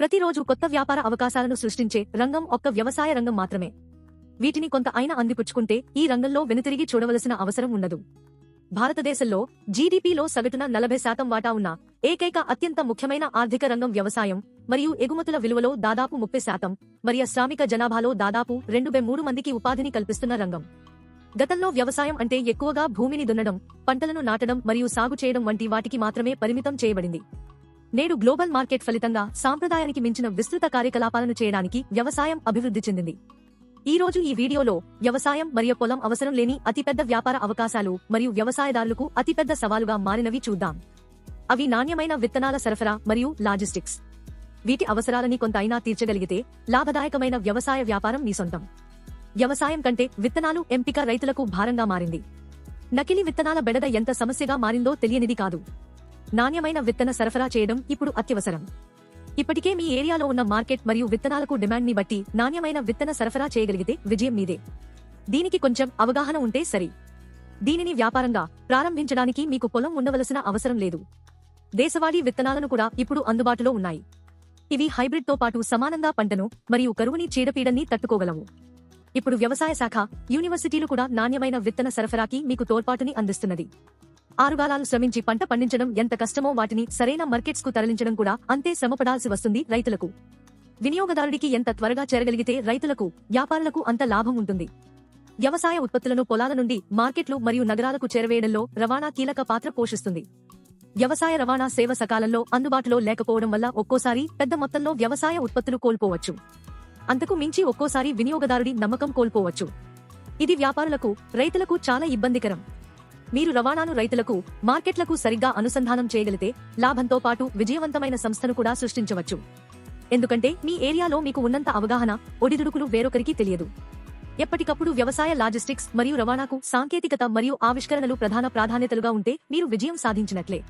ప్రతిరోజు కొత్త వ్యాపార అవకాశాలను సృష్టించే రంగం ఒక్క వ్యవసాయ రంగం మాత్రమే. వీటిని కొంత అయినా అందిపుచ్చుకుంటే ఈ రంగంలో వెనుతిరిగి చూడవలసిన అవసరం ఉండదు భారతదేశంలో జీడీపీలో సగటున నలభై శాతం వాటా ఉన్న ఏకైక అత్యంత ముఖ్యమైన ఆర్థిక రంగం వ్యవసాయం మరియు ఎగుమతుల విలువలో దాదాపు ముప్పై శాతం మరియు శ్రామిక జనాభాలో దాదాపు రెండు బై మూడు మందికి ఉపాధిని కల్పిస్తున్న రంగం. గతంలో వ్యవసాయం అంటే ఎక్కువగా భూమిని దున్నడం పంటలను నాటడం మరియు సాగు చేయడం వంటి వాటికి మాత్రమే పరిమితం చేయబడింది. నేడు గ్లోబల్ మార్కెట్ ఫలితంగా సాంప్రదాయానికి మించిన విస్తృత కార్యకలాపాలను చేయడానికి వ్యవసాయం అభివృద్ధి చెందింది. ఈ రోజు ఈ వీడియోలో వ్యవసాయం మరియు పొలం అవసరం లేని అతిపెద్ద వ్యాపార అవకాశాలు మరియు వ్యవసాయదారులకు అతిపెద్ద సవాలుగా మారినవి చూద్దాం. అవి నాణ్యమైన విత్తనాల సరఫరా మరియు లాజిస్టిక్స్. వీటి అవసరాలని కొంత అయినా తీర్చగలిగితే లాభదాయకమైన వ్యవసాయ వ్యాపారం మీ సొంతం. వ్యవసాయం కంటే విత్తనాలు ఎంపిక రైతులకు భారంగా మారింది. నకిలీ విత్తనాల బెడద ఎంత సమస్యగా మారిందో తెలియనిది కాదు. నాణ్యమైన విత్తన సరఫరా చేయడం ఇప్పుడు అత్యవసరం. ఇప్పటికే మీ ఏరియాలో ఉన్న మార్కెట్ మరియు విత్తనాలకు డిమాండ్ని బట్టి నాణ్యమైన విత్తన సరఫరా చేయగలిగితే విజయం మీదే. దీనికి కొంచెం అవగాహన ఉంటే సరి. దీనిని వ్యాపారంగా ప్రారంభించడానికి మీకు పొలం ఉండవలసిన అవసరం లేదు. దేశవాళీ విత్తనాలను కూడా ఇప్పుడు అందుబాటులో ఉన్నాయి. ఇవి హైబ్రిడ్తో పాటు సమానంగా పంటను మరియు కరువుని చీడపీడన్ని తట్టుకోగలవు. ఇప్పుడు వ్యవసాయ శాఖ యూనివర్సిటీలు కూడా నాణ్యమైన విత్తన సరఫరాకి మీకు తోడ్పాటుని అందిస్తున్నది. ఆరుగాలాలు శ్రమించి పంట పండించడం ఎంత కష్టమో వాటిని సరైన మార్కెట్స్కు తరలించడం కూడా అంతే శ్రమపడాల్సి వస్తుంది రైతులకు. వినియోగదారుడికి ఎంత త్వరగా చేరగలిగితే రైతులకు వ్యాపారులకు అంత లాభం ఉంటుంది. వ్యవసాయ ఉత్పత్తులను పొలాల నుండి మార్కెట్లు మరియు నగరాలకు చేరవేయడంలో రవాణా కీలక పాత్ర పోషిస్తుంది. వ్యవసాయ రవాణా సేవ సకాలంలో అందుబాటులో లేకపోవడం వల్ల ఒక్కోసారి పెద్ద మొత్తంలో వ్యవసాయ ఉత్పత్తులు కోల్పోవచ్చు. అంతకు మించి ఒక్కోసారి వినియోగదారుడి నమ్మకం కోల్పోవచ్చు. ఇది వ్యాపారులకు రైతులకు చాలా ఇబ్బందికరం. మీరు రవాణాను రైతులకు మార్కెట్లకు సరిగ్గా అనుసంధానం చేయగలిగితే లాభంతో పాటు విజయవంతమైన సంస్థను కూడా సృష్టించవచ్చు. ఎందుకంటే మీ ఏరియాలో మీకు ఉన్నంత అవగాహన ఒడిదుడుకులు వేరొకరికి తెలియదు. ఎప్పటికప్పుడు వ్యవసాయ లాజిస్టిక్స్ మరియు రవాణాకు సాంకేతికత మరియు ఆవిష్కరణలు ప్రధాన ప్రాధాన్యతలుగా ఉంటే మీరు విజయం సాధించినట్లే.